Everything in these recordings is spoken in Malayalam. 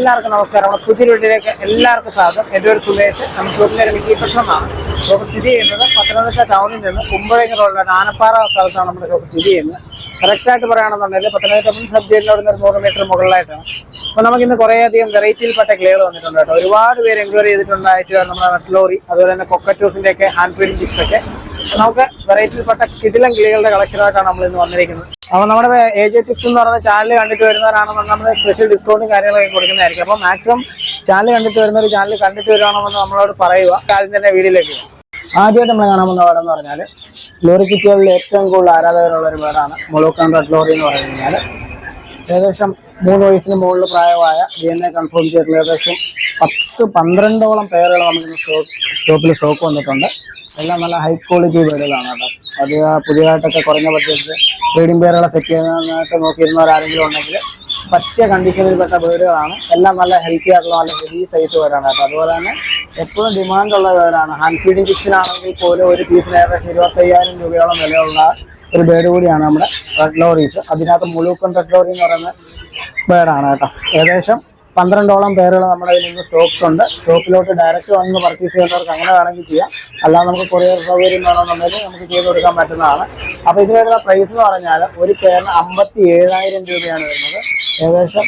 എല്ലാവർക്കും നമസ്കാരം. നമ്മുടെ പുതിയ വീട്ടിലേക്ക് എല്ലാവർക്കും സ്വാഗതം. എന്റെ ഒരു സുമേഷ്. നമ്മുടെ ഷോപ്പിന്റെ മിക്കി പ്രശ്നമാണ്. ഷോപ്പ് സ്ഥിതി ചെയ്യുന്നത് പത്തനംതിട്ട ടൗണിൽ നിന്ന് കുമ്പഴങ്ങ റോഡിലെ ആനപ്പാറ സ്ഥലത്താണ് നമ്മുടെ ഷോപ്പ് സ്ഥിതി ചെയ്യുന്നത്. കറക്റ്റായിട്ട് പറയുകയാണെന്നുണ്ടെങ്കിൽ പത്തനംതിട്ട മുൻ സബ് നിന്ന് ഒരു നൂറ് മീറ്റർ മുകളിലായിട്ടാണ്. അപ്പോൾ നമുക്ക് ഇന്ന് കുറേയധികം വെറൈറ്റിയിൽപ്പെട്ട ക്ലിയർ വന്നിട്ടുണ്ട് കേട്ടോ. ഒരുപാട് പേര് എൻക്വയറി ചെയ്തിട്ടുണ്ടായിട്ട് നമ്മുടെ മെട്ലോറി അതുപോലെ തന്നെ കൊക്കറ്റൂസിന്റെയൊക്കെ ഹാൻഡ് പ്രിന്റ് അപ്പോൾ നമുക്ക് വെറൈറ്റിയിൽപ്പെട്ട കിടിലം കിളികളുടെ കളക്ഷനായിട്ടാണ് നമ്മൾ ഇന്ന് വന്നിരിക്കുന്നത്. അപ്പോൾ നമ്മുടെ എ ജെ ടിപ്സ് എന്ന് പറയുന്ന ചാനൽ കണ്ടിട്ട് വരുന്നവരാണെന്നുണ്ടെങ്കിൽ നമ്മൾ സ്പെഷ്യൽ ഡിസ്കൗണ്ടും കാര്യങ്ങളൊക്കെ കൊടുക്കുന്നതായിരിക്കും. അപ്പോൾ മാക്സിമം ചാനൽ കണ്ടിട്ട് വരുന്നവർ ചാനൽ കണ്ടിട്ട് വരുവാണെന്ന് നമ്മളോട് പറയുക. കാര്യം തന്നെ പോകും. ആദ്യമായിട്ട് നമ്മൾ കാണാൻ പോകുന്ന വേർഡ് എന്ന് പറഞ്ഞാൽ ലോറി കിറ്റുകളിൽ ഏറ്റവും കൂടുതൽ ആരാധകരുള്ള ഒരു വേർഡാണ് മുളോക്കാൻ ലോറി എന്ന് പറഞ്ഞു കഴിഞ്ഞാൽ ഏകദേശം മൂന്ന് വയസ്സിന് മുകളിൽ പ്രായമായ ഡി എൻ എ കൺഫേം ചെയ്തിട്ടുള്ള ഏകദേശം പത്ത് പന്ത്രണ്ടോളം പേരുകൾ നമുക്ക് ഷോപ്പിൽ സ്റ്റോക്ക് വന്നിട്ടുണ്ട്. എല്ലാം നല്ല ഹൈ ക്വാളിറ്റി ബേഡുകളാണ് കേട്ടോ. അത് പുതിയതായിട്ടൊക്കെ കുറഞ്ഞ ബഡ്ജറ്റിൽ ബ്രീഡിംഗ് പേരുകളെ സെറ്റ് ചെയ്യാനായിട്ട് നോക്കിയിരുന്നവരാരെങ്കിലും ഉണ്ടെങ്കിൽ പറ്റിയ കണ്ടീഷനിൽപ്പെട്ട ബേഡുകളാണ് എല്ലാം നല്ല ഹെൽത്തി ആയിട്ടുള്ള നല്ല ഹെവി സൈസ് പേരാണ് കേട്ടോ. അതുപോലെ തന്നെ എപ്പോഴും ഡിമാൻഡുള്ള പേരാണ് ഹാൻഡ് ഫീഡിംഗ് കിച്ചനാണെങ്കിൽ പോലും ഒരു പീസിന് ഏകദേശം ഇരുപത്തയ്യായിരം രൂപയോളം വിലയുള്ള ഒരു ബേഡ് കൂടിയാണ് നമ്മുടെ റെഡ് ലോറീസ് അതിനകത്ത് മുഴുവൻ റെഡ് ലോറി എന്ന് പറയുന്ന ബേഡാണ് കേട്ടോ. ഏകദേശം പന്ത്രണ്ടോളം പേരുകൾ നമ്മുടെ കയ്യിൽ നിന്ന് സ്റ്റോക്ക് ഉണ്ട് ഷോപ്പിലോട്ട് ഡയറക്റ്റ് വന്ന് പർച്ചേസ് ചെയ്യുന്നവർക്ക് അങ്ങനെ വേണമെങ്കിൽ ചെയ്യാം. അല്ലാതെ നമുക്ക് കൊറിയർ സൗകര്യം വേണമെന്നുണ്ടെങ്കിൽ നമുക്ക് ചെയ്ത് കൊടുക്കാൻ പറ്റുന്നതാണ്. അപ്പോൾ ഇതിന് വരുന്ന പ്രൈസ് എന്ന് പറഞ്ഞാൽ ഒരു പേരിന് അമ്പത്തി ഏഴായിരം രൂപയാണ് വരുന്നത്. ഏകദേശം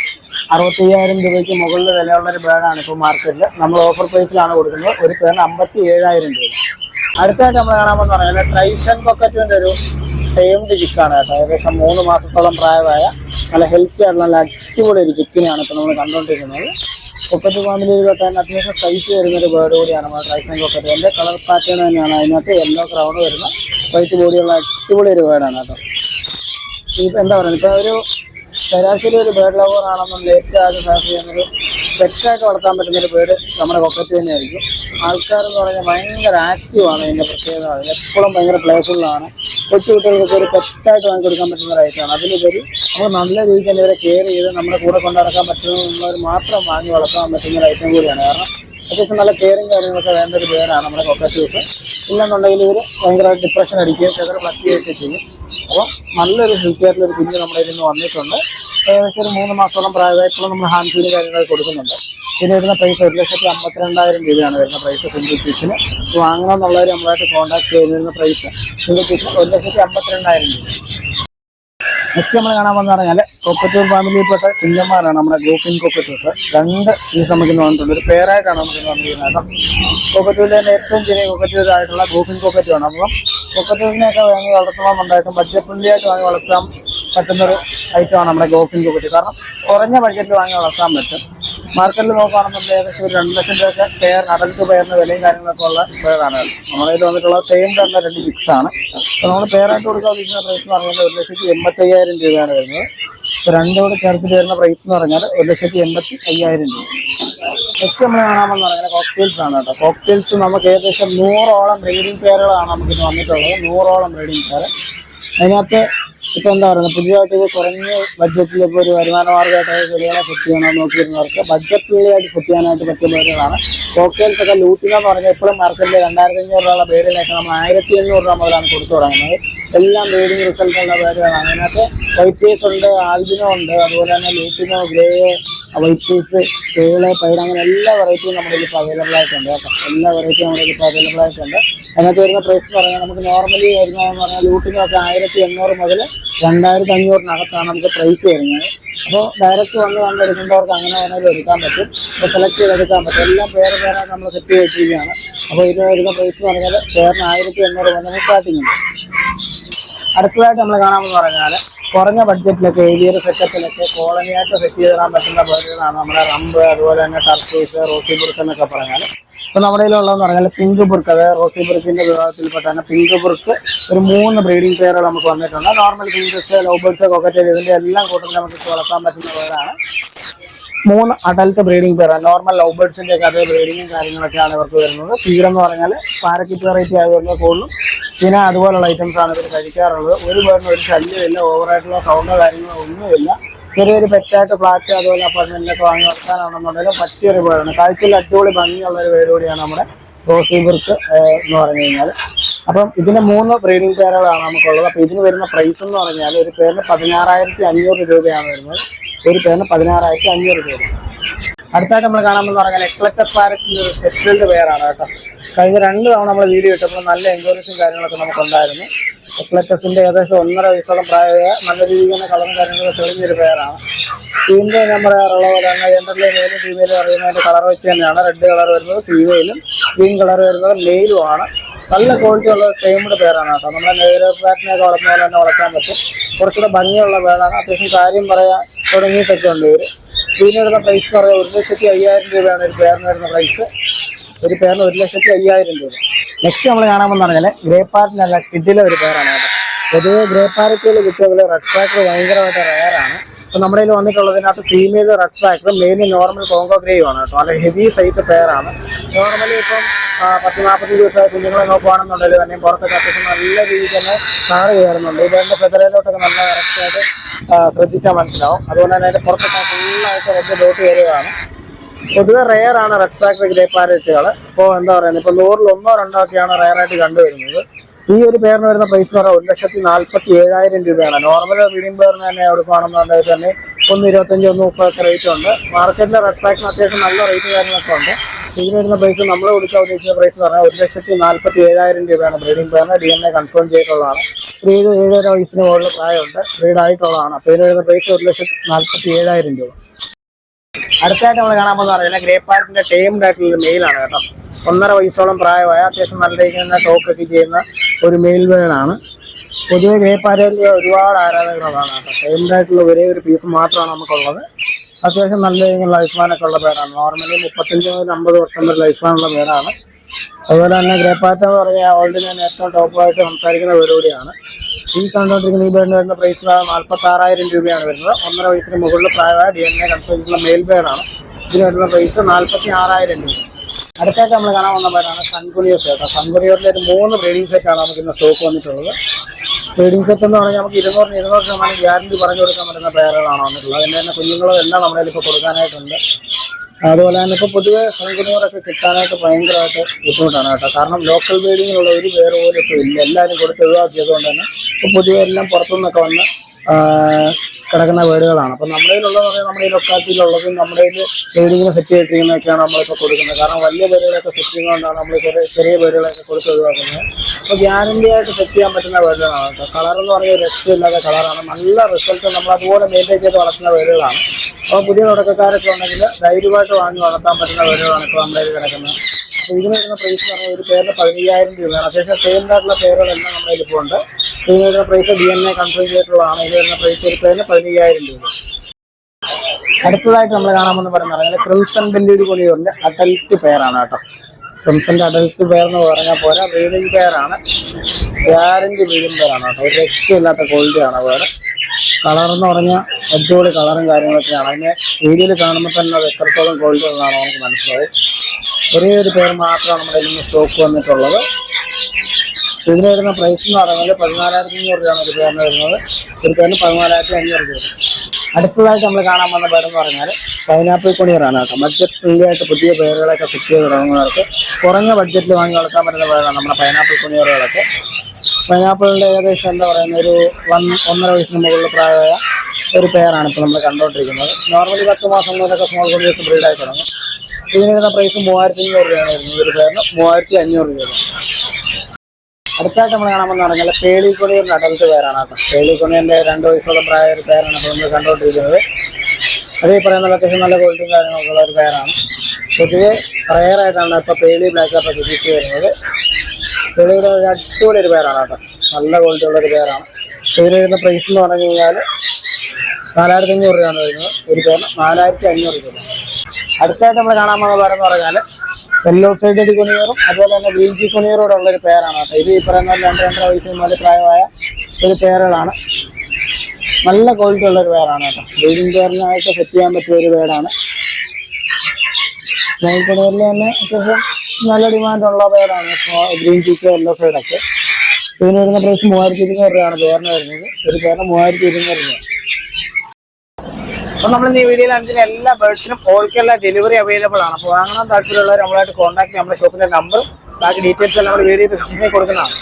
അറുപത്തയ്യായിരം രൂപയ്ക്ക് മുകളിൽ വിലയുള്ള ഒരു ഇപ്പോൾ മാർക്കറ്റിൽ നമ്മൾ ഓഫർ പ്രൈസിലാണ് കൊടുക്കുന്നത്. ഒരു പേരിന് അമ്പത്തി ഏഴായിരം രൂപ. അടുത്തായിട്ട് നമ്മൾ കാണാമെന്ന് പറഞ്ഞാൽ ട്രൈഷൻ പൊക്കറ്റിന്റെ ഒരു സെയിംഡ് ചിക്കാണ് കേട്ടോ. ഏകദേശം മൂന്ന് മാസത്തോളം പ്രായമായ നല്ല ഹെൽത്തി ആയിട്ടുള്ള നല്ല അടിപൊളി ഒരു ചിക്കിനെയാണ് ഇപ്പോൾ നമ്മൾ കണ്ടുകൊണ്ടിരിക്കുന്നത് പൊക്കറ്റ് ഫാമിലി തന്നെ അത്യാവശ്യം സൈസ് വരുന്ന ഒരു ബേർഡ് കൂടിയാണ് നമ്മുടെ ട്രൈസൺ പൊക്കറ്റ് എന്റെ കളർ പാറ്റേൺ തന്നെയാണ് അതിനകത്ത് യെല്ലോ ക്രൗൺ വരുന്ന വൈറ്റ് ബോഡിയുള്ള അടിപൊളി ഒരു ബേർഡാണ് കേട്ടോ. ഇപ്പം എന്താ പറയുക ഇപ്പോൾ ഒരു ശരാശരി ഒരു ബേർഡ് ലവർ ആണെന്നുള്ള ഏറ്റവും ആദ്യം ഫാസ് ചെയ്യുന്നത് പെറ്റായിട്ട് വളർത്താൻ പറ്റുന്ന ഒരു ബേർഡ് നമ്മുടെ കൊക്കറ്റ് തന്നെയായിരിക്കും. ആൾക്കാരെന്ന് പറഞ്ഞാൽ ഭയങ്കര ആക്റ്റീവാണ് ഇതിന്റെ പ്രത്യേകത. എപ്പോഴും ഭയങ്കര പ്ലേഫുള്ളാണ് കൊച്ചു കുട്ടികൾക്ക് ഒരു പെറ്റായിട്ട് വാങ്ങി കൊടുക്കാൻ പറ്റുന്ന ഐറ്റമാണ് അതിലുപരി നമുക്ക് നല്ല രീതിയിൽ തന്നെ ഇവരെ കെയർ ചെയ്ത് നമ്മുടെ കൂടെ കൊണ്ടു നടക്കാൻ പറ്റുന്നവർ മാത്രം വാങ്ങി വളർത്താൻ പറ്റുന്ന ഒരു ഐറ്റം കൂടിയാണ്. കാരണം അത്യാവശ്യം നല്ല കെയറും കാര്യങ്ങളൊക്കെ വേണ്ട ഒരു പേരാണ് നമ്മുടെ കൊക്കറ്റൂസ് ഇല്ലെന്നുണ്ടെങ്കിൽ ഇവർ ഭയങ്കര ഡിപ്രഷൻ അടിക്കുകയും ചെതർ ഫ്ലക്റ്റുകയൊക്കെ ചെയ്യും. അപ്പോൾ നല്ലൊരു ഹെൽത്തി ഒരു കുഞ്ഞ് നമ്മുടെ ഇതിൽ നിന്ന് വന്നിട്ടുണ്ട്. ഏകദേശം ഒരു മൂന്ന് മാസത്തോളം പ്രായമായിട്ടുള്ള നമ്മൾ ഹാൻഡ് ഫീഡ് കാര്യങ്ങൾ കൊടുക്കുന്നുണ്ട്. ഇതിന് വരുന്ന പ്രൈസ് ഒരു ലക്ഷത്തി അമ്പത്തിരണ്ടായിരം രൂപയാണ് വരുന്ന പ്രൈസ് സിംഗിൾ പീസിന് വാങ്ങണം എന്നുള്ളവർ നമ്മളായിട്ട് കോൺടാക്ട് ചെയ്തിരുന്ന പ്രൈസ് സിംഗിൾ പീസിന് ഒരു ലക്ഷത്തി അമ്പത്തിരണ്ടായിരം രൂപ. നെക്സ്റ്റ് നമ്മൾ കാണാൻ വന്നു പറഞ്ഞാൽ കൊക്കറ്റൂർ ഫാമിലിയിൽപ്പെട്ട കുഞ്ഞന്മാരാണ് നമ്മുടെ ഗ്രൂപ്പിംഗ് കൊക്കറ്റൂസ് രണ്ട് ഈ നമുക്ക് വന്നിട്ടുണ്ട്. ഒരു പേരായിട്ടാണ് നമുക്ക് വന്നിരിക്കുന്നത് കൊക്കറ്റൂരിലെ തന്നെ ഏറ്റവും ചെറിയ കൊക്കറ്റൂർ ആയിട്ടുള്ള ഗ്രൂപ്പിംഗ് കൊക്കറ്റുമാണ് അപ്പം കൊക്കറ്റൂരിനെയൊക്കെ വാങ്ങി വളർത്തണമെന്നുണ്ടായിട്ടും ബഡ്ജറ്റ് ഫ്രണ്ട്ലി വാങ്ങി വളർത്താൻ പറ്റുന്നൊരു ഐറ്റമാണ് നമ്മുടെ ഗ്രൂപ്പിംഗ് കൊക്കറ്റ് കാരണം കുറഞ്ഞ ബഡ്ജറ്റ് വാങ്ങി വളർത്താൻ പറ്റും. മാർക്കറ്റിൽ നോക്കുകയാണെന്നുണ്ടെങ്കിൽ ഏകദേശം ഒരു രണ്ട് ലക്ഷം രൂപയൊക്കെ പെയർ അടൽട്ട് പെയറിന് വിലയും കാര്യങ്ങളൊക്കെ ഉള്ള പേരാണ് നമ്മുടെ കയ്യിൽ വന്നിട്ടുള്ള സെയിം തന്നെ രണ്ട് ഫിക്സ് ആണ്. അപ്പോൾ നമ്മൾ പേരായിട്ട് കൊടുക്കാൻ വിൽക്കുന്ന പ്രൈസ് എന്ന് പറഞ്ഞാൽ ഒരു ലക്ഷത്തി എൺപത്തയ്യായിരം രൂപയാണ് വരുന്നത്. രണ്ടോട് ചേർത്തിട്ട് വരുന്ന പ്രൈസ് എന്ന് പറഞ്ഞാൽ ഒരു ലക്ഷത്തി എൺപത്തി അയ്യായിരം രൂപ. നെക്സ്റ്റ് നമ്മൾ കാണാമെന്ന് പറഞ്ഞാൽ കോക്ടെയിൽസ് ആണ് കേട്ടോ. കോക്ടെയിൽസ് നമുക്ക് ഏകദേശം നൂറോളം ബ്രീഡിംഗ് പെയറുകളാണ് നമുക്ക് ഇന്ന് വന്നിട്ടുള്ളത്. നൂറോളം ബ്രീഡിംഗ് പെയർ അതിനകത്ത് ഇപ്പൊ എന്താ പറയുന്നത് പുതിയതായിട്ട് കുറഞ്ഞ ബഡ്ജറ്റിൽ ഒരു വരുമാന മാർഗമായിട്ട് ചെടികളെ സെറ്റ് ചെയ്യണമെന്ന് നോക്കിയിരുന്നവർക്ക് ബഡ്ജറ്റ് ബഡ്ജറ്റിലായിട്ട് സെറ്റ് ചെയ്യാനായിട്ട് പറ്റിയ പേരുകളാണ്. ഒക്കെ ലൂട്ടിന എന്ന് പറഞ്ഞാൽ എപ്പോഴും മാർക്കറ്റിൽ രണ്ടായിരത്തി അഞ്ഞൂറ് രൂപയുള്ള പേരിലേക്ക് നമ്മൾ ആയിരത്തി എണ്ണൂറ് രൂപ മുതലാണ് കൊടുത്തു തുടങ്ങുന്നത്. എല്ലാം ബ്രീഡിംഗ് റിസൾട്ട് ഉള്ള പേരുകളാണ്. അതിനകത്ത് വൈറ്റ് ഉണ്ട് ആൽബിനോ ഉണ്ട് അതുപോലെ തന്നെ ലൂട്ടിനോ ഗ്രേ വൈറ്റ് കേൾ പൈഡ് അങ്ങനെ എല്ലാ വെറൈറ്റിയും നമ്മുടെ ഇതിൽ അവൈലബിൾ ആയിട്ടുണ്ട് കേട്ടോ. എല്ലാ വെറൈറ്റിയും നമ്മുടെ ഇതിൽ അവൈലബിൾ ആയിട്ടുണ്ട്. അതിനകത്ത് വരുന്ന പ്രൈസ് പറഞ്ഞാൽ നമുക്ക് നോർമലി വരുന്നതെന്ന് പറഞ്ഞാൽ ലൂട്ടിനൊക്കെ ആയിരത്തി എണ്ണൂറ് മുതൽ രണ്ടായിരത്തി അഞ്ഞൂറിനകത്താണ് നമുക്ക് പ്രൈസ് വരുന്നത്. അപ്പോൾ ഡയറക്റ്റ് വന്ന് കണ്ടെടുക്കേണ്ടവർക്ക് അങ്ങനെ വേണമെങ്കിലും എടുക്കാൻ പറ്റും. അപ്പോൾ സെലക്ട് ചെയ്തെടുക്കാൻ പറ്റും. എല്ലാം പേര് പേരാണ് നമ്മൾ സെറ്റ് ചെയ്തിരിക്കുകയാണ് അപ്പോൾ ഇതിന് വരുന്ന പ്രൈസ് എന്ന് പറഞ്ഞാൽ പേരിന് ആയിരത്തി എണ്ണൂറ് മുതൽ സ്റ്റാർട്ടിംഗ് ഉണ്ട്. അടുത്തതായിട്ട് നമ്മൾ കാണാമെന്ന് പറഞ്ഞാൽ കുറഞ്ഞ ബഡ്ജറ്റിലൊക്കെ ഏരിയർ സെറ്റപ്പിലൊക്കെ കോളനിയായിട്ട് സെറ്റ് ചെയ്ത് തരാൻ പറ്റുന്ന ബേഡുകളാണ് നമ്മുടെ റംബ് അതുപോലെ തന്നെ ടർക്കീസ് റോസി ബുർക്ക് എന്നൊക്കെ പറഞ്ഞാൽ ഇപ്പോൾ നമ്മുടെ കയ്യിലുള്ളതെന്ന് പറഞ്ഞാൽ പിങ്ക് ബുർക്ക് അതായത് റോസി ബുർക്കിന്റെ വിഭാഗത്തിൽപ്പെട്ടാണ് പിങ്ക് ബുർക്ക് ഒരു മൂന്ന് ബ്രീഡിംഗ് പെയറുകൾ നമുക്ക് വന്നിട്ടുണ്ട്. നോർമൽ പിങ്കസ് ലോബേഴ്സ് കൊക്കറ്റ് ഇതിന്റെ എല്ലാം കൂട്ടത്തിൽ നമുക്ക് വളർത്താൻ പറ്റുന്ന പേരാണ് മൂന്ന് adult breeding pair normal love ബേഡ്സിന്റെ ഒക്കെ അതേ ബ്രീഡിങ്ങും കാര്യങ്ങളൊക്കെയാണ് ഇവർക്ക് വരുന്നത്. തീരം എന്ന് പറഞ്ഞാൽ പാരക്കിറ്റ് വെറൈറ്റി ആയി വരുന്ന കൂടുതലും. പിന്നെ അതുപോലുള്ള ഐറ്റംസ് ആണ് ഇവർ കഴിക്കാറുള്ളത്. ഒരു പേരിന് ഒരു ശല്യമില്ല ഓവറായിട്ടുള്ള സൗണ്ടോ കാര്യങ്ങളോ ഒന്നുമില്ല ചെറിയൊരു പെറ്റായിട്ട് ഫ്ലാറ്റ് അതുപോലെ അപ്പാർട്ട്മെന്റിലൊക്കെ വാങ്ങി വെക്കാനാണെന്നുണ്ടെങ്കിലും പറ്റിയൊരു പേരാണ് കാഴ്ചയിൽ അടിപൊളി ഭംഗിയുള്ള ഒരു പേര് കൂടിയാണ് നമ്മുടെ റോസി ബിർക്ക് എന്ന് പറഞ്ഞു കഴിഞ്ഞാൽ അപ്പം ഇതിന് മൂന്ന് ബ്രീഡിംഗ് പേരുകളാണ് നമുക്കുള്ളത്. അപ്പം ഇതിന് വരുന്ന പ്രൈസ് എന്ന് പറഞ്ഞാൽ ഒരു പേരിന് പതിനാറായിരത്തി അഞ്ഞൂറ് രൂപയാണ് വരുന്നത്. ഒരു പേരിന് പതിനാറായിരത്തി അഞ്ഞൂറ് രൂപ അടുത്തായിട്ട് നമ്മൾ കാണാമെന്ന് പറഞ്ഞാൽ എക്ലക്ടർ പാരറ്റിന്റെ ഒരു സെറ്റിൽഡ് പേരാണ് കേട്ടോ. കഴിഞ്ഞ രണ്ട് തവണ നമ്മൾ വീഡിയോ ഇട്ടപ്പോൾ നല്ല എൻക്വയറീസും കാര്യങ്ങളൊക്കെ നമുക്കുണ്ടായിരുന്നു. എക്ലക്ടസിന്റെ ഏകദേശം ഒന്നര വയസ്സോളം പ്രായമായ നല്ല രീതിയിൽ തന്നെ കളറും കാര്യങ്ങളൊക്കെ തെളിഞ്ഞൊരു പേരാണ് പറയാറുള്ള പോലെ തന്നെ ജെൻഡറിലെ മെയിലും ഫീമെയിലും അറിയുന്നതിന്റെ കളർ വെച്ച് തന്നെയാണ് റെഡ് കളർ വരുന്നത് ഫീമെയിലും ഗ്രീൻ കളർ വരുന്നത് മെയിലുമാണ് നല്ല ക്വാളിറ്റി ഉള്ള ടൈമിന്റെ പേരാണ് കേട്ടോ. നമ്മുടെ നെയ്റോ പാറ്റിനെയൊക്കെ വളർത്തുന്ന പോലെ തന്നെ വളർത്താൻ പറ്റും. കുറച്ചുകൂടെ ഭംഗിയുള്ള പേരാണ് അത്യാവശ്യം കാര്യം പറയാൻ തുടങ്ങിയിട്ടൊക്കെ ഉണ്ട് ഇവർ ഇതിന് വരുന്ന പ്രൈസ് പറയാം ഒരു ലക്ഷത്തി അയ്യായിരം രൂപയാണ് ഒരു പേരിന് വരുന്ന പ്രൈസ് ഒരു പേരിന് ഒരു ലക്ഷത്തി അയ്യായിരം രൂപ. നെക്സ്റ്റ് നമ്മൾ കാണാമെന്ന് പറഞ്ഞാൽ ഗ്രേ പാർട്ടിനല്ല കിഡിലെ ഒരു പേരാണ് കേട്ടോ. പൊതുവെ ഗ്രേ പാരറ്റുകൾ കിട്ടിയതിൽ റെഡ് ട്രാക്കർ ഭയങ്കരമായിട്ട് റയറാണ് ഇപ്പൊ നമ്മുടെ കയ്യിൽ വന്നിട്ടുള്ളതിനകത്ത് ഫീമെയിൽ റെഡ് ട്രാക്ടറും മെയിൻ നോർമൽ കോങ്കോ ഗ്രേയും ആണ് കേട്ടോ. നല്ല ഹെവി സൈസ് പേരാണ് നോർമലി ഇപ്പം പത്ത് നാൽപ്പത് ദിവസമായ കുഞ്ഞുങ്ങളെ നോക്കുകയാണെന്നുണ്ടെങ്കിൽ തന്നെ പുറത്തൊക്കെ അത്യാവശ്യം നല്ല രീതിയിൽ തന്നെ വരുന്നുണ്ട്. കയറുന്നുണ്ട്. ഇത് എന്റെ ഫെതറയിലോട്ടൊക്കെ നല്ല കറക്റ്റായിട്ട് ശ്രദ്ധിച്ചാൽ മനസ്സിലാവും. അതുകൊണ്ട് തന്നെ അതിന്റെ പുറത്തൊക്കെ ഫുള്ളായിട്ട് റെഡ് ഡോട്ട് കയറുകയാണ് പൊതുവെ റെയർ ആണ് റെഡ് ട്രാക്കർ ഗ്രേ പാരറ്റുകൾ ഇപ്പോൾ എന്താ പറയുന്നത്? ഇപ്പോൾ നൂറിൽ ഒന്നോ രണ്ടോ ഒക്കെയാണ് റെയർ ആയിട്ട് കണ്ടുവരുന്നത്. ഈ ഒരു പേരിന് വരുന്ന പ്രൈസ് എന്ന് പറഞ്ഞാൽ ഒരു ലക്ഷത്തി നാൽപ്പത്തി ഏഴായിരം രൂപയാണ് നോർമൽ റീഡിംഗ് പേരിന് തന്നെ എടുക്കുകയാണെന്നുണ്ടെങ്കിൽ തന്നെ ഒന്ന് ഇരുപത്തഞ്ച് ഒന്ന് മുപ്പതൊക്കെ റേറ്റ് ഉണ്ട് മാർക്കറ്റിലെ റെഡ് ട്രാക്കിന് അത്യാവശ്യം നല്ല റേറ്റ് കാര്യങ്ങളൊക്കെ ഉണ്ട്. ഇതിന് വരുന്ന പ്രൈസ് നമ്മൾ കൊടുക്കാൻ ഉദ്ദേശിക്കുന്ന പ്രൈസ് എന്ന് പറഞ്ഞാൽ ഒരു ലക്ഷത്തി നാൽപ്പത്തി ഏഴായിരം രൂപയാണ് ബ്രീഡിംഗ് പേരിന് ഡി എൻ എ കൺഫേം ചെയ്തിട്ടുള്ളതാണ്. ബ്രീഡ് ഏഴ് ഏഴര വയസ്സിന് മുകളിൽ പ്രായമുണ്ട്. ബ്രീഡായിട്ടുള്ളതാണ് അപ്പോൾ ഇതിന് വരുന്ന പ്രൈസ് ഒരു ലക്ഷത്തി നാൽപ്പത്തി ഏഴായിരം രൂപ. അടുത്തായിട്ട് നമ്മൾ കാണാൻ പോകുന്ന പറയുന്നത് ഗ്രേ പാർക്കിന്റെ ടേംഡ് ആയിട്ടുള്ള മെയിലാണ് കേട്ടോ. ഒന്നര വയസ്സോളം പ്രായമായ അത്യാവശ്യം നല്ല രീതിയിൽ തന്നെ ടോക്കൊക്കെ ചെയ്യുന്ന ഒരു മെയിൽ വേണാണ് പൊതുവെ ഗ്രേ പാരയിൽ ഒരുപാട് ആരാധകരുള്ളതാണ് കേട്ടോ. ടേംഡ് ആയിട്ടുള്ള ഒരേ ഒരു പീസ് മാത്രമാണ് നമുക്കുള്ളത്. അത്യാവശ്യം നല്ല രീതിയിൽ ലൈഫ് സ്പാനൊക്കെ ഉള്ള പേരാണ്. നോർമലി മുപ്പത്തഞ്ച് മുതൽ അമ്പത് വർഷം വരെ ലൈഫ് മാനുള്ള പേരാണ്. അതുപോലെ തന്നെ ഗ്രേപ്പാറ്റ പാറ്റ എന്ന് പറഞ്ഞാൽ ഓൾറെഡി ഞാൻ ഏറ്റവും ടോപ്പായിട്ട് സംസാരിക്കുന്ന പരിപാടിയാണ് ഈ കണ്ടുകൊണ്ടിരിക്കുന്ന ഈ ബേഡിന് വരുന്ന പ്രൈസ് നാൽപ്പത്തി ആറായിരം രൂപയാണ് വരുന്നത്. ഒന്നര വയസ്സിന് മുകളിൽ പ്രായമായ ഡി എൻ എ കൺസൾട്ടുള്ള മെയിൽ ബേഡാണ് ഇതിന് വരുന്ന പ്രൈസ് നാൽപ്പത്തി ആറായിരം രൂപ. അടുത്തായിട്ട് നമ്മൾ കാണാൻ വന്ന പേരാണ് സൺകുനിയോസ് കേട്ടോ സൺകുനിയോസിലെ ഒരു മൂന്ന് ബ്രീഡിംഗ് സെറ്റാണ് നമുക്ക് ഇന്ന് സ്റ്റോക്ക് വന്നിട്ടുള്ളത്. ബ്രീഡിംഗ് സെറ്റ് എന്ന് പറഞ്ഞാൽ നമുക്ക് ഇരുന്നൂറിന് ഇരുന്നൂറ് ശതമാനം ഗ്യാരണ്ടി പറഞ്ഞു കൊടുക്കാൻ പറ്റുന്ന പേരുകളാണ് വന്നിട്ടുള്ളത്. അതിന്റെ തന്നെ കുഞ്ഞുങ്ങളും എല്ലാം നമ്മുടെ ഇപ്പോൾ കൊടുക്കാനായിട്ടുണ്ട്. അതുപോലെ തന്നെ ഇപ്പോൾ പൊതുവെ സംഘടനകളൊക്കെ കിട്ടാനായിട്ട് ഭയങ്കരമായിട്ട് ബുദ്ധിമുട്ടാണ് കേട്ടോ. കാരണം ലോക്കൽ ബ്രീഡിങ്ങിലുള്ള ഒരു പേര് പോലും ഇപ്പോൾ ഇല്ല. എല്ലാവരും കൊടുത്ത് ഒഴിവാക്കിയതുകൊണ്ട് തന്നെ ഇപ്പോൾ പൊതുവെ എല്ലാം പുറത്തുനിന്നൊക്കെ വന്ന് കിടക്കുന്ന വീടുകളാണ്. അപ്പോൾ നമ്മുടെ കയ്യിലുള്ളതെന്ന് പറഞ്ഞാൽ നമ്മുടെ ലൊക്കാലിറ്റിയിലുള്ളതും നമ്മുടെ കയ്യിൽ ഏതെങ്കിലും സെറ്റ് ചെയ്തിരിക്കുന്നതൊക്കെയാണ് നമ്മളിപ്പോൾ കൊടുക്കുന്നത്. കാരണം വലിയ വീടുകളൊക്കെ സെറ്റ് ചെയ്യുന്നതുകൊണ്ടാണ് നമ്മൾ ചെറിയ ചെറിയ വീടുകളൊക്കെ കൊടുത്ത് ഒഴിവാക്കുന്നത്. അപ്പോൾ ഗ്യാരണ്ടി ആയിട്ട് സെറ്റ് ചെയ്യാൻ പറ്റുന്ന വീടുകളാണ് കളർ എന്ന് പറഞ്ഞാൽ രക്ഷയില്ലാത്ത കളറാണ് നല്ല റിസൾട്ട് നമ്മൾ അതുപോലെ മെയിന്റെയിൻ ചെയ്ത് വളർത്തുന്ന വീടുകളാണ്. അപ്പോൾ പുതിയ തുടക്കക്കാരൊക്കെ ഉണ്ടെങ്കിൽ ധൈര്യമായിട്ട് വാങ്ങി വളർത്താൻ പറ്റുന്ന വീടുകളാണ് ഇപ്പോൾ നമ്മുടെ കിടക്കുന്നത്. ഇതിന് വരുന്ന പ്രൈസ് പറഞ്ഞാൽ ഒരു പേരിന് പതിനയ്യായിരം രൂപയാണ്. അത്യാവശ്യം സെയിം ആയിട്ടുള്ള പേരുകളെല്ലാം നമ്മുടെ ഇപ്പോൾ ഉണ്ട്. ഇതിന് വരുന്ന price D N A confirm ചെയ്തിട്ടുള്ളതാണ്. ഇത് വരുന്ന പ്രൈസ് ഒരു പേരിന് പതിനയ്യായിരം രൂപ. അടുത്തതായിട്ട് നമ്മൾ കാണാമെന്ന് പറഞ്ഞാൽ ക്രിംസൺ ബെല്ലിയുടെ കൊടിയൂരിന്റെ അഡൽറ്റ് പെയറാണ് കേട്ടോ. ക്രിംസന്റെ അഡൽറ്റ് പെയർ എന്ന് പറഞ്ഞാൽ പോരാ. ബ്രീഡിംഗ് പേരാണ്. ഗ്യാരണ്ടി ബ്രീഡിംഗ് പെയറാണ് കേട്ടോ. ഒരു രക്ഷയില്ലാത്ത ക്വാളിറ്റിയാണ് വേറെ. കളർ എന്ന് പറഞ്ഞാൽ അടിപൊളി കളറും കാര്യങ്ങളൊക്കെയാണ്. അതിനെ വീഡിയോയിൽ കാണുമ്പോൾ തന്നെ അത് എത്രത്തോളം ക്വാളിറ്റി ഉള്ളതാണോ നമുക്ക് മനസ്സിലാവും. ഒരേ ഒരു പേര് മാത്രമാണ് നമ്മുടെ ഇന്ന് സ്റ്റോക്ക് വന്നിട്ടുള്ളത്. ഇതിന് വരുന്ന പ്രൈസ് എന്ന് പറയുന്നത് പതിനാലായിരത്തി അഞ്ഞൂറ് രൂപയാണ് ഒരു പേരിന് വരുന്നത് ഒരു പേരിന് പതിനാലായിരത്തി അഞ്ഞൂറ് രൂപ. അടുത്തതായിട്ട് നമ്മൾ കാണാൻ വന്ന പേരെന്ന് പറഞ്ഞാൽ പൈനാപ്പിൾ കൊണിയറാണ് കേട്ടോ. ബഡ്ജറ്റ് ഫ്രീ ആയിട്ട് പുതിയ പേരുകളൊക്കെ ഫിക്സ് ചെയ്ത് തുടങ്ങുന്നവർക്ക് കുറഞ്ഞ ബഡ്ജറ്റിൽ വാങ്ങി വളർത്താൻ പറ്റുന്ന പേരാണ് നമ്മുടെ പൈനാപ്പിൾ കൊണിയറുകളൊക്കെ പൈനാപ്പിളിന്റെ ഏകദേശം എന്താ പറയുന്ന ഒരു വൺ ഒന്നര വയസ്സിന് മുകളിൽ പ്രായമായ ഒരു പേരാണ് ഇപ്പോൾ നമ്മൾ കണ്ടുകൊണ്ടിരിക്കുന്നത്. നോർമലി പത്ത് മാസം മുതലൊക്കെ സ്മോൾ കൊണ്ടിയേഴ്സ് ബ്രീഡായി തുടങ്ങും. ഇതിന് വരുന്ന പ്രൈസ് മൂവായിരത്തി അഞ്ഞൂറ് രൂപയാണ് വരുന്നത്. ഒരു പേരിന് മൂവായിരത്തി അഞ്ഞൂറ് രൂപ അടുത്തായിട്ട് നമ്മൾ കാണാമെന്ന് പറഞ്ഞാൽ പേളിക്കൊണിയുടെ അഡൽട്ട് പേരാണ് കേട്ടോ. പേളിക്കൊണിയുടെ രണ്ട് വയസ്സോളം പ്രായ ഒരു പേരാണ് അപ്പോൾ നമ്മൾ കണ്ടുകൊണ്ടിരിക്കുന്നത്. അത് പറയുന്ന ലൊക്കേഷൻ നല്ല ക്വാളിറ്റിയും കാര്യങ്ങളൊക്കെ ഉള്ള ഒരു പേരാണ് പൊതുവെ റയറായിട്ടാണ് ഇപ്പോൾ പേളി ബ്ലാക്ക് അപ്പം ഫിസിക്സ് വരുന്നത്. പേളിയുടെ ഒരു അടിപൊളി ഒരു പേരാണ് കേട്ടോ. നല്ല ക്വാളിറ്റി ഉള്ള ഒരു പേരാണ് ഇതിന് വരുന്ന പ്രൈസ് എന്ന് പറഞ്ഞു കഴിഞ്ഞാൽ നാലായിരത്തി അഞ്ഞൂറ് രൂപയാണ് വരുന്നത്. ഒരു പേരിന് നാലായിരത്തി അഞ്ഞൂറ് രൂപ. അടുത്തായിട്ട് നമ്മൾ കാണാൻ പോകുന്ന പേരെന്ന് പറഞ്ഞാൽ യെല്ലോ സൈഡഡ് കുനിയറും അതുപോലെ തന്നെ ഗ്രീൻ ചീ കുനിയറോടെ ഉള്ള ഒരു പേരാണ് ഇത് ഈ പറയുന്ന രണ്ട് രണ്ടര വയസ്സിന് മുതൽ പ്രായമായ ഒരു പേരുകളാണ് നല്ല ക്വാളിറ്റി ഉള്ള ഒരു പേരാണ് കേട്ടോ. ബ്രീഡിംഗ് പേരിനായിട്ട് സെറ്റ് ചെയ്യാൻ പറ്റിയ ഒരു പേരാണ്. ഗ്രീൻ തന്നെ അത്യാവശ്യം നല്ല ഡിമാൻഡുള്ള പേരാണ്. ഗ്രീൻ ചീക്ക് യെല്ലോ സൈഡൊക്കെ ഇതിന് വരുന്ന പ്രൈസ് മൂവായിരത്തി ഇരുന്നൂറ് രൂപയാണ് പേരിന് വരുന്നത്. ഒരു പേരിന് മൂവായിരത്തി ഇരുന്നൂറ് രൂപ. അപ്പൊ നമ്മൾ ഈ വീഡിയോയിൽ അഞ്ചിന് എല്ലാ ബേർഡ്സിനും ഓൾക്കുള്ള ഡെലിവറി അവൈലബിൾ ആണ്. അപ്പോൾ വാങ്ങാൻ താല്പര്യമുള്ളവർ നമ്മളായിട്ട് കോൺടാക്ട് നമ്മുടെ ഷോപ്പിന്റെ നമ്പർ ബാക്കി ഡീറ്റെയിൽസ് എല്ലാം നമ്മൾ വീഡിയോയിൽ കൊടുക്കുന്നതാണ്.